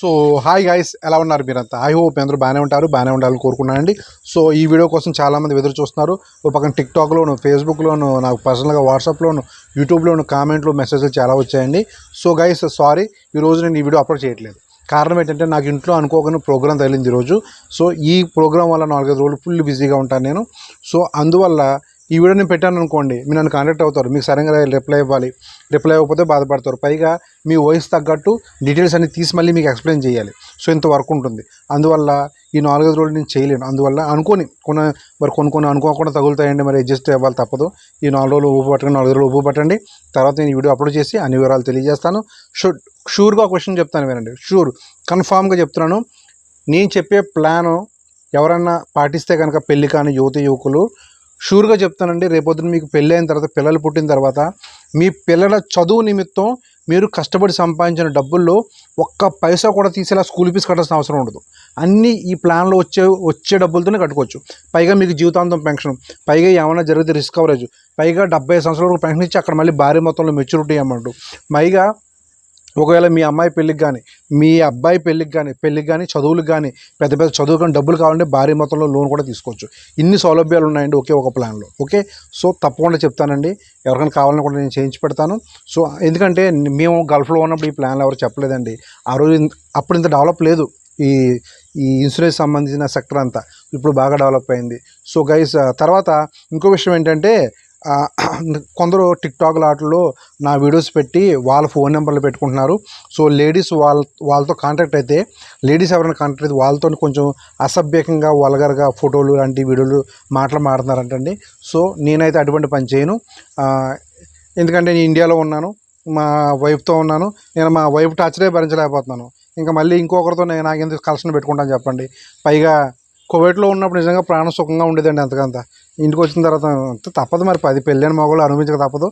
So hi guys ఎలా ఉన్నారు మీరంతా? ఐ హోప్ అందరూ బాగానే ఉంటారు బాగానే ఉండాలని కోరుకున్నానండి సో ఈ వీడియో కోసం చాలామంది ఎదురు చూస్తున్నారు. ఒక పక్కన టిక్టాక్లోను ఫేస్బుక్లోను నాకు పర్సనల్గా వాట్సాప్లోను యూట్యూబ్లోను కామెంట్లు మెసేజ్లు చాలా వచ్చాయండి. సో గైస్ సారీ ఈరోజు నేను ఈ వీడియో అప్లోడ్ చేయట్లేదు. కారణం ఏంటంటే నాకు ఇంట్లో అనుకోకుండా ప్రోగ్రామ్ తగిలింది ఈరోజు సో ఈ ప్రోగ్రామ్ వల్ల నాలుగైదు రోజులు ఫుల్ బిజీగా ఉంటాను నేను. సో అందువల్ల ఈ వీడియో నేను పెట్టాను అనుకోండి మీరు నన్ను కాంటాక్ట్ అవుతారు మీకు సరైన రిప్లై ఇవ్వాలి. రిప్లై ఇవ్వకపోతే బాధపడతారు. పైగా మీ వాయిస్ తగ్గట్టు డీటెయిల్స్ అన్ని తీసి మళ్ళీ మీకు ఎక్స్ప్లెయిన్ చేయాలి. సో ఇంత వర్క్ ఉంటుంది. అందువల్ల ఈ నాలుగైదు రోజులు నేను చేయలేను. అందువల్ల అనుకోని కొన్ని మరి కొన్ని కొన్ని అనుకోకుండా తగులుతాయండి మరి అడ్జస్ట్ అవ్వాలి తప్పదు. ఈ నాలుగు రోజులు ఉప్పు పట్టండి నాలుగు రోజులు ఉప్పు పట్టండి. తర్వాత నేను వీడియో అప్లోడ్ చేసి అన్ని వివరాలు తెలియజేస్తాను. షూర్ షూర్గా క్వశ్చన్ చెప్తాను వినండి. షూర్ కన్ఫామ్గా చెప్తున్నాను. నేను చెప్పే ప్లాను ఎవరన్నా పాటిస్తే కనుక పెళ్ళి కాని యువతి యువకులు షూర్గా చెప్తానండి రేపొద్దున మీకు పెళ్ళి అయిన తర్వాత పిల్లలు పుట్టిన తర్వాత మీ పిల్లల చదువు నిమిత్తం మీరు కష్టపడి సంపాదించిన డబ్బుల్లో ఒక్క పైసా కూడా తీసేలా స్కూల్ ఫీజు కట్టాల్సిన అవసరం ఉండదు. అన్నీ ఈ ప్లాన్లో వచ్చే వచ్చే డబ్బులతోనే కట్టుకోవచ్చు. పైగా మీకు జీవితాంతం పెన్షన్ పైగా ఏమైనా జరిగితే రిస్క్ కవరేజ్ పైగా డెబ్బై సంవత్సరాల వరకు పెన్షన్ ఇచ్చి అక్కడ మళ్ళీ భారీ మొత్తంలో మెచ్యూరిటీ అమౌంట్ పైగా ఒకవేళ మీ అమ్మాయి పెళ్ళికి కానీ మీ అబ్బాయి పెళ్ళికి కానీ పెళ్ళికి కానీ చదువులకు కానీ పెద్ద పెద్ద చదువు కానీ డబ్బులు కావాలంటే భారీ మొత్తంలో లోన్ కూడా తీసుకోవచ్చు. ఇన్ని సౌలభ్యాలు ఉన్నాయండి ఒకే ఒక ప్లాన్లో. ఓకే? సో తప్పకుండా చెప్తానండి. ఎవరికైనా కావాలని కూడా నేను చేయించి పెడతాను. సో ఎందుకంటే మేము గల్ఫ్లో ఉన్నప్పుడు ఈ ప్లాన్లు ఎవరు చెప్పలేదండి. ఆ రోజు అప్పుడు ఇంత డెవలప్ లేదు. ఈ ఈ ఇన్సూరెన్స్ సంబంధించిన సెక్టర్ అంతా. ఇప్పుడు బాగా డెవలప్ అయింది. సో గైస్ తర్వాత ఇంకో విషయం ఏంటంటే కొందరు టిక్ టాక్ నా వీడియోస్ పెట్టి వాళ్ళ ఫోన్ నెంబర్లు పెట్టుకుంటున్నారు. సో లేడీస్ వాళ్ళ వాళ్ళతో కాంటాక్ట్ అయితే లేడీస్ ఎవరైనా కాంటాక్ట్ అయితే వాళ్ళతో కొంచెం అసభ్యకంగా వల్గర్గా ఫోటోలు లాంటి వీడియోలు మాటలు మాడుతున్నారంటండి. సో నేనైతే అటువంటి పని చేయను. ఎందుకంటే నేను ఇండియాలో ఉన్నాను మా వైఫ్తో ఉన్నాను నేను మా వైఫ్ టార్చరే భరించలేకపోతున్నాను. ఇంకా మళ్ళీ ఇంకొకరితో నేను నాకు ఎందుకు కలెక్షన్ పెట్టుకుంటాను చెప్పండి. పైగా కువైట్లో ఉన్నప్పుడు నిజంగా ప్రాణ సుఖంగా ఉండేదండి అంతకంత. ఇంటికి వచ్చిన తర్వాత అంత తప్పదు మరి. పది పెళ్ళైన మగవాళ్ళు అనుభవించక తప్పదు.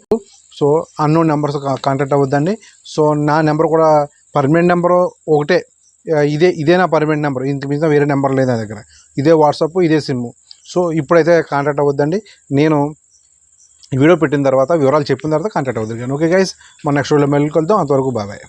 సో అన్నోన్ నెంబర్స్ కాంటాక్ట్ అవ్వద్దండి. సో నా నెంబర్ కూడా పర్మనెంట్ నెంబరు ఒకటే. ఇదే ఇదే నా పర్మనెంట్ నెంబర్ ఇంత మీద వేరే నెంబర్ లేదు నా దగ్గర. ఇదే వాట్సాప్ ఇదే సిమ్ సో ఇప్పుడైతే కాంటాక్ట్ అవ్వద్దండి. నేను వీడియో పెట్టిన తర్వాత వివరాలు చెప్పిన తర్వాత కాంటాక్ట్ అవుతుంది ఓకే గైస్ మన నెక్స్ట్ వీడియో మళ్ళీ కలుద్దాం. అంతవరకు బాబాయ్